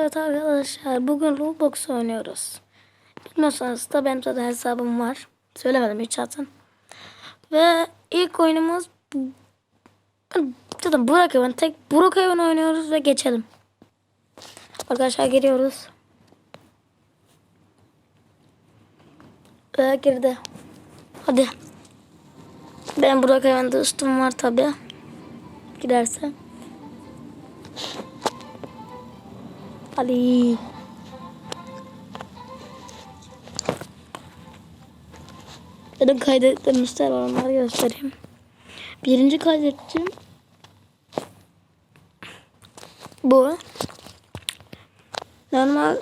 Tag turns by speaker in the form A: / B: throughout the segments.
A: Evet arkadaşlar bugün Roblox oynuyoruz. Bilmiyorsanız da benim zaten hesabım var. Söylemedim hiç zaten. Ve ilk oyunumuz zaten Evin. Tek Burak Evin oynuyoruz ve geçelim. Arkadaşlar giriyoruz. Ve girdi. Hadi. Ben Burak Evin'de üstüm var tabi. Giderse. Hadi. Benim kaydettiğim üstler var onları göstereyim. Birinci kaydettiğim bu. Normal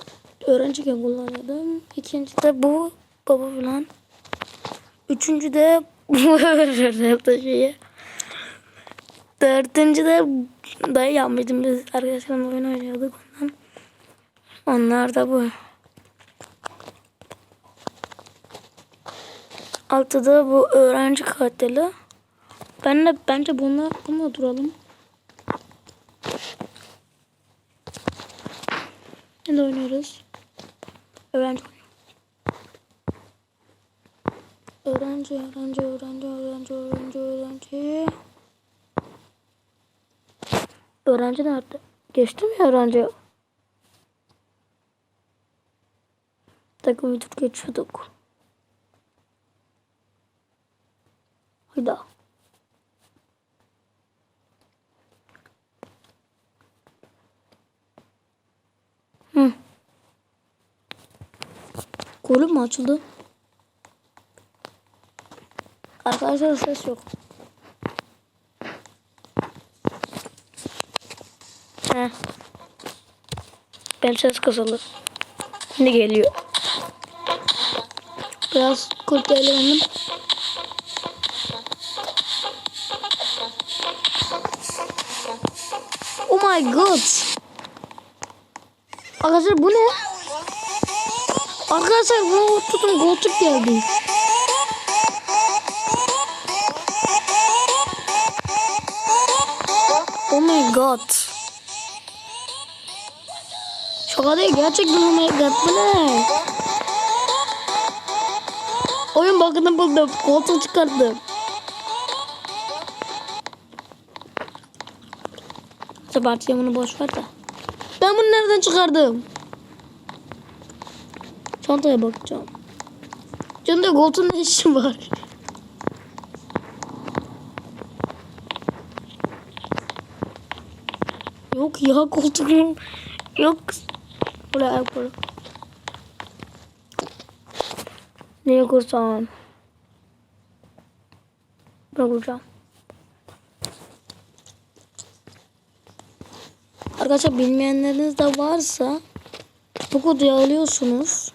A: öğrenciyken kullanıyordum. İkinci de bu baba falan. Üçüncü de yaptığı şeyi. Dördüncü de dayı yapmıştım biz arkadaşlarımla oyun oynuyorduk. Onlar da bu. Altıda bu öğrenci katili. Ben de bence bunlar bununla duralım. Ne oynuyoruz? Öğrenci Öğrenci, öğrenci, öğrenci, öğrenci, öğrenci, öğrenci. Öğrenci nerede? Geçti mi öğrenci? Takım video geçiyorduk. Hayda. Hı. Kolum mu açıldı? Arkadaşlar ses yok. Heh. Ben ses kısıldı. Şimdi geliyor. Biraz kurtaralım. Oh my god. Arkadaşlar bu ne? Arkadaşlar bu tutun koltuk geldi. Oh my god. Şaka değil gerçekten oh my god bu ne? Oyun bakını buldum. Koltuğu çıkardım. Sebastian bunu boş ver de. Ben bunu nereden çıkardım? Çantaya bakacağım. Canında koltuğun ne işi var? Yok ya koltuğum yok. Buraya koy. Neye kursam? Bırakacağım. Arkadaşlar bilmeyenleriniz de varsa bu koduyu alıyorsunuz.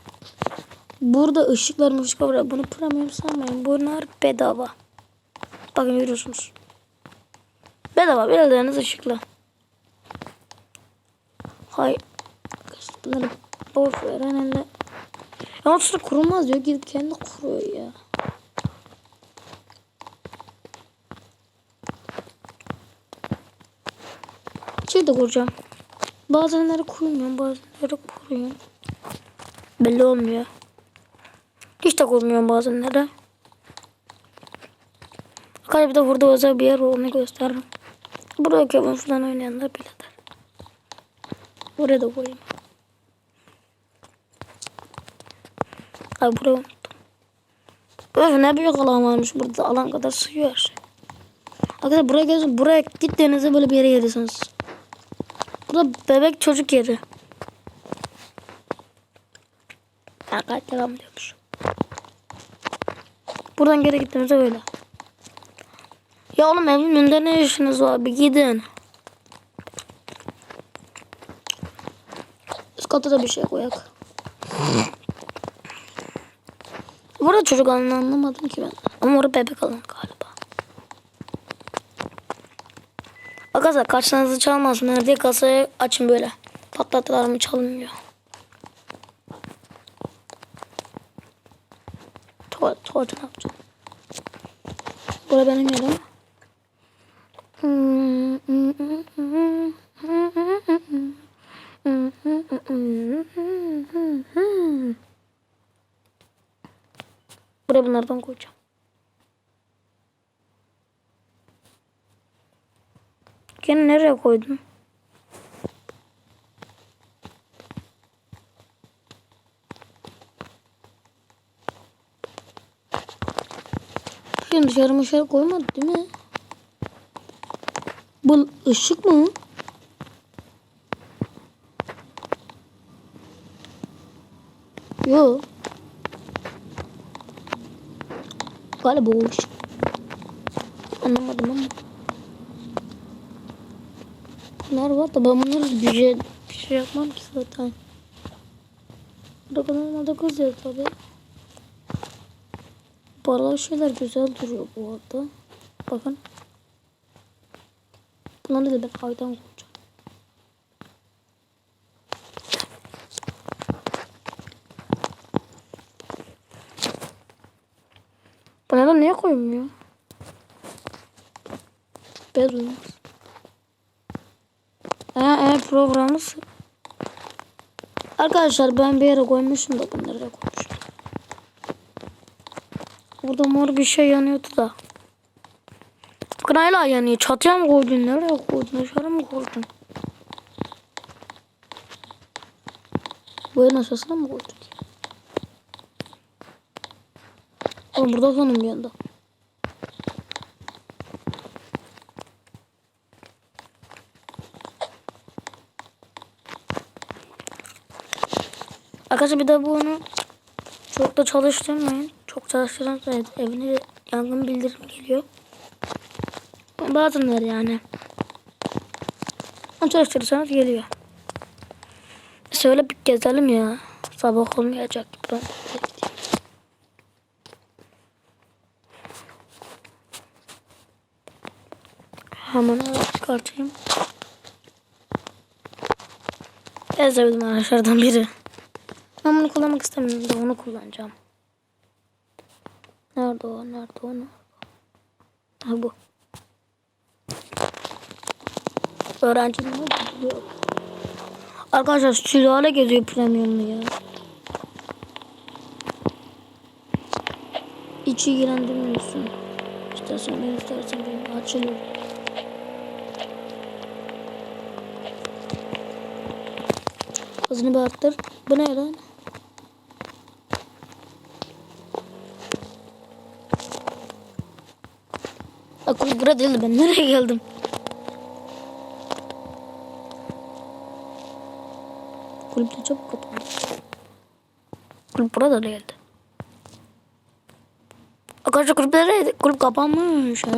A: Burada ışıklar ışıklar var. Bunu premium sanmayın. Bunlar bedava. Bakın görüyorsunuz. Bedava. Bildiğiniz ışıklı. Hay. Bunları boş veren elle. Ya sonra kurulmaz diyor. Gidip kendi kuruyor ya. Şey de kuracağım. Bazenleri kurmuyorum. Bazenleri kuruyorum. Belli olmuyor. Hiç de kurmuyorum bazenleri. Hadi bir de burada özel bir yer onu gösteririm. Buraya Kevin falan oynayanlar bilir. Buraya da koyayım. Ay buraya unuttum. Öf ne büyük alan varmış burada. Alan kadar sığıyor her şey. Arkadaşlar buraya gelin. Buraya gittiğinizde böyle bir yere gelirsiniz. Burada bebek çocuk yeri. Arkadaşlar devam ediyormuş. Buradan geri gittiğimizde böyle. Ya oğlum evin önünde ne işiniz var? Bir gidin. Üst kata da bir şey koyak. Burada çocuk anlamadım ki ben. Ama orada bebek alanı galiba. Arkadaşlar karşınızı çalmasın diye kasayı açın böyle. Patlattılar mı çalınmıyor. Tuvalet, tuvalet ne yapacağım? Burası benim yerim. Buraya bunlardan koyacağım. Gene nereye koydum? Şimdi dışarı dışarı koymadı değil mi? Bu ışık mı? Yok. Galiba ışık. Anlamadım ama. Bunlar var da ben bunları bir şey, bir şey yapmam ki zaten. Burada normalde güzel tabi. Paralı şeyler güzel duruyor bu arada. Bakın. Bunları da ben aydan koyacağım. Bu neden niye koymuyor? Olmaz. Ee, e, programı Arkadaşlar ben bir yere koymuşum da bunları da koymuşum. Burada mor bir şey yanıyordu da. Bakın hala yanıyor. Çatıya mı koydun? Nereye koydun? Dışarı mı koydun? Bu aşağısına mı koyduk? Oğlum burada sonum bir anda. Arkadaşlar bir de bunu çok da çalıştırmayın. Çok çalıştırırsanız evine yangın bildirim geliyor. Bazenleri yani. Ama çalıştırırsanız geliyor. Şöyle bir gezelim ya. Sabah olmayacak. Ben Hemen çıkartayım. Sevdiğim araçlardan biri. Ben bunu kullanmak istemiyorum da onu kullanacağım. Nerede o? Nerede o? Nerede o? Ha bu. Öğrencinin ne? Arkadaşlar sülale geziyor premiumlu ya. Hiç ilgilendirmiyorsun. İstersen ben istersen ben açılıyor. Hızını bir arttır. Bu ne lan? Akıl burada değildi ben. Nereye geldim? Kulüp de çabuk kapandı. Kulüp burada değildi. Arkadaşlar kulüp nereydi? Kulüp kapanmış. Ha.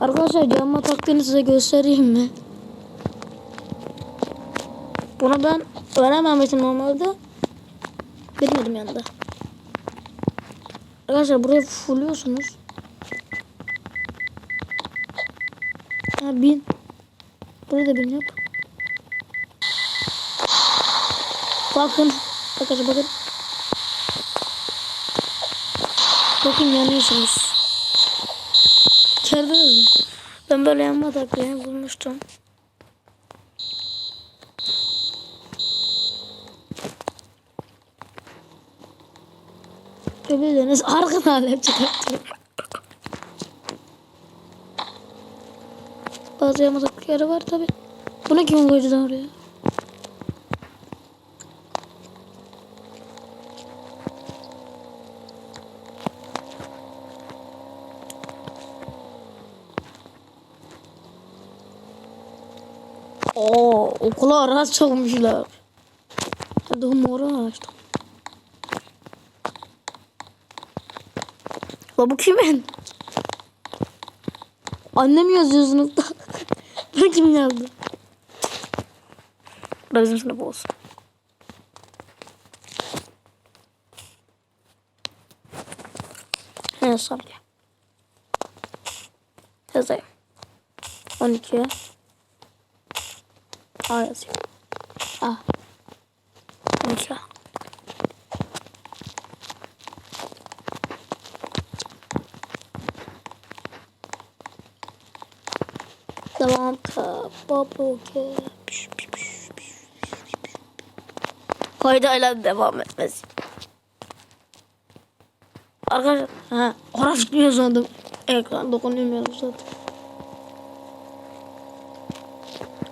A: Arkadaşlar camma taktiğini size göstereyim mi? Bunu ben öğrenmemiştim normalde. Bilmedim yanında. Arkadaşlar buraya fulluyorsunuz. Ha bin. Buraya da bin yap. Bakın. Arkadaşlar bakın. Bakın yanıyorsunuz. Gördünüz mü? Ben böyle yanma taktiğini bulmuştum. Öbürleriniz arka alem çıkartıyor. Bazı yamadık yeri var tabi. Bunu kim koydu oraya? Okula araç çalmışlar. Hadi moru açtım. La bu kimin? Annem yazıyor sınıfta. Bu kim yazdı? Bu bizim sınıf olsun. Ne ki? Yazayım. 12. A yazayım. A. 12 A. Devam ka. Baba ke. Piş, piş, piş, piş, piş, piş. Kaydayla devam etmesi. Arkadaşlar ha orası gitmiyor sandım. Ekran dokunamıyorum zaten.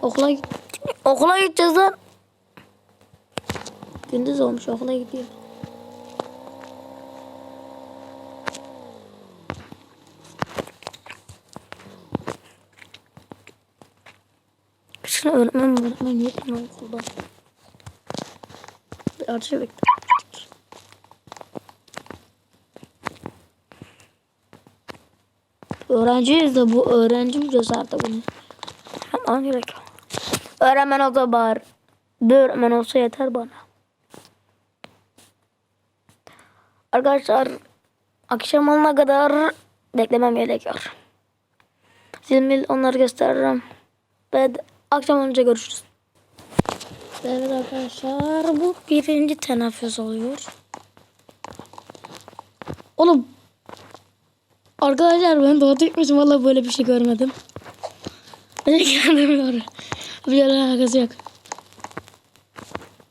A: Okula git. Okula gideceğiz lan. Gündüz olmuş okula gidiyor. Şunu öğretmen öğretmen yok mu okulda? Bir arşiv bekle. Öğrenciyiz de bu öğrenci mi artık bunu? Hemen gerek. Öğrenmen olsa bağır. Bir öğretmen olsa yeter bana. Arkadaşlar akşam olana kadar beklemem gerekiyor. Zilmil onları gösteririm. Ve akşam olunca görüşürüz. Evet arkadaşlar bu birinci teneffüs oluyor. Oğlum Arkadaşlar ben doğru gitmişim valla böyle bir şey görmedim. Ben kendimi Bir alakası yok.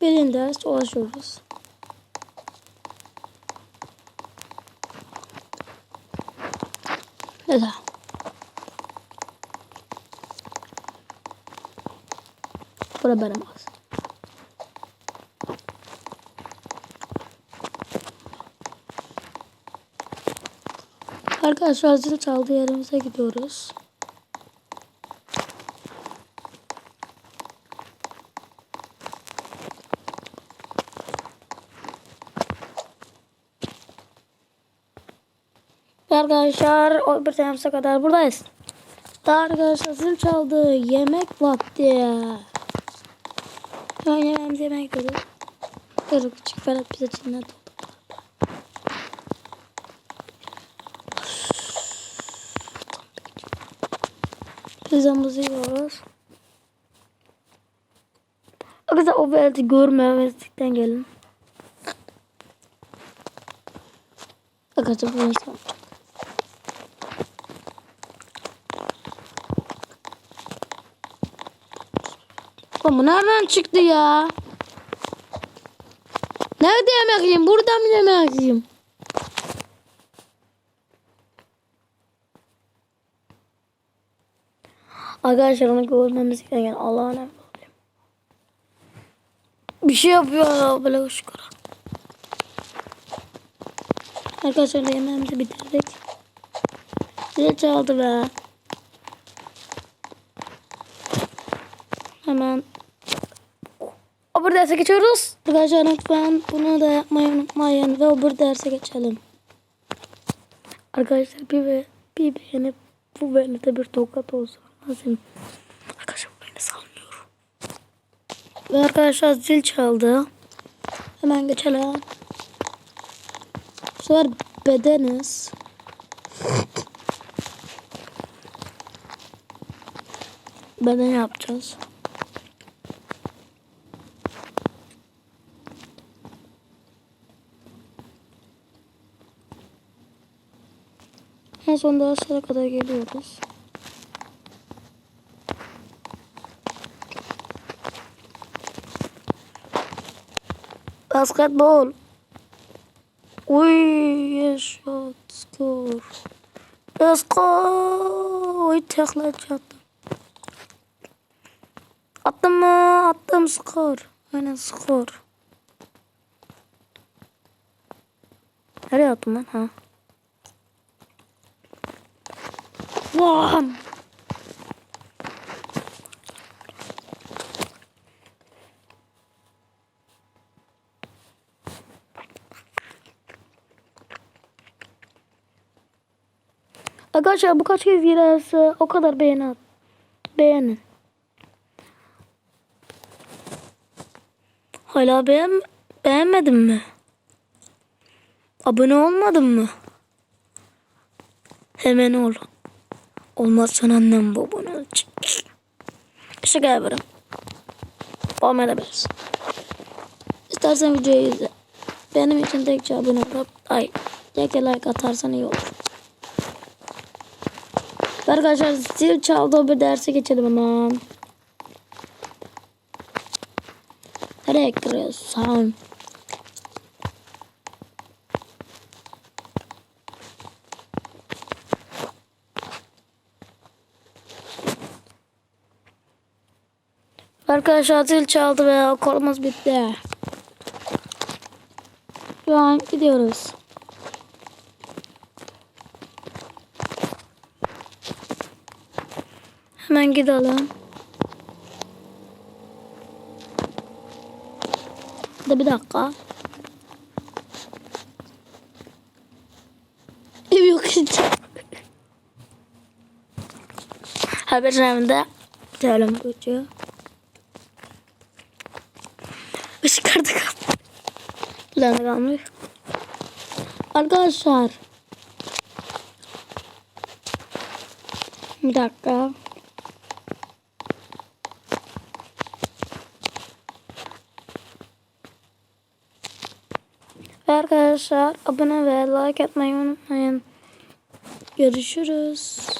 A: Birinci ders ulaşıyoruz. Neden? Bura benim ağzım. Arkadaşlar zil çaldı yerimize gidiyoruz. Arkadaşlar o bir tanemize kadar buradayız. Daha arkadaşlar zil çaldı. Yemek vakti. Şu an yemeğimizi yemeğe gidiyoruz. Dur küçük Ferhat bize çinler doldu. Pizzamızı yiyoruz. Arkadaşlar o verdi görmemezlikten gelin. Arkadaşlar bu nasıl Oğlum nereden çıktı ya? Nerede yemek yiyeyim? Burada mı yemek yiyeyim? Arkadaşlar onu görmemiz gereken Allah'ın emri. Bir şey yapıyor ya böyle şükür. Arkadaşlar yemeğimizi bitirdik. Zil çaldı be. Hemen öbür derse geçiyoruz. Arkadaşlar lütfen bunu da yapmayı unutmayın ve öbür derse geçelim. Arkadaşlar bir ve bir beğenip bu beğenide bir tokat olsa lazım. Arkadaşlar beni salmıyor. Ve arkadaşlar zil çaldı. Hemen geçelim. Bu sefer bedeniz. Beden yapacağız. En son derslere kadar geliyoruz. Basketbol. Uy, yaşat skor. Skor. Uy, tekrar attım. Attım mı? Attım skor. Aynen skor. Nereye attım ben? Ha. Vam. Arkadaşlar bu kaç kez girerse o kadar beğeni at. Beğenin. Hala beğen beğenmedin mi? Abone olmadın mı? Hemen ol. Olmazsan annem baban ölecek. Şaka yaparım. Olmaya da bilirsin. İstersen videoyu izle. Benim için tek abone olup ay tek like atarsan iyi olur. Arkadaşlar zil çaldı bir derse geçelim hemen. Nereye giriyorsun? Arkadaşlar zil çaldı ve okulumuz bitti. Şu an gidiyoruz. Hemen gidelim. Da bir dakika. Ev yok hiç. Haber evinde telefon geçiyor. Işık artık Lan kalmış. Arkadaşlar. Bir dakika. Ve arkadaşlar abone ve like atmayı unutmayın. Görüşürüz.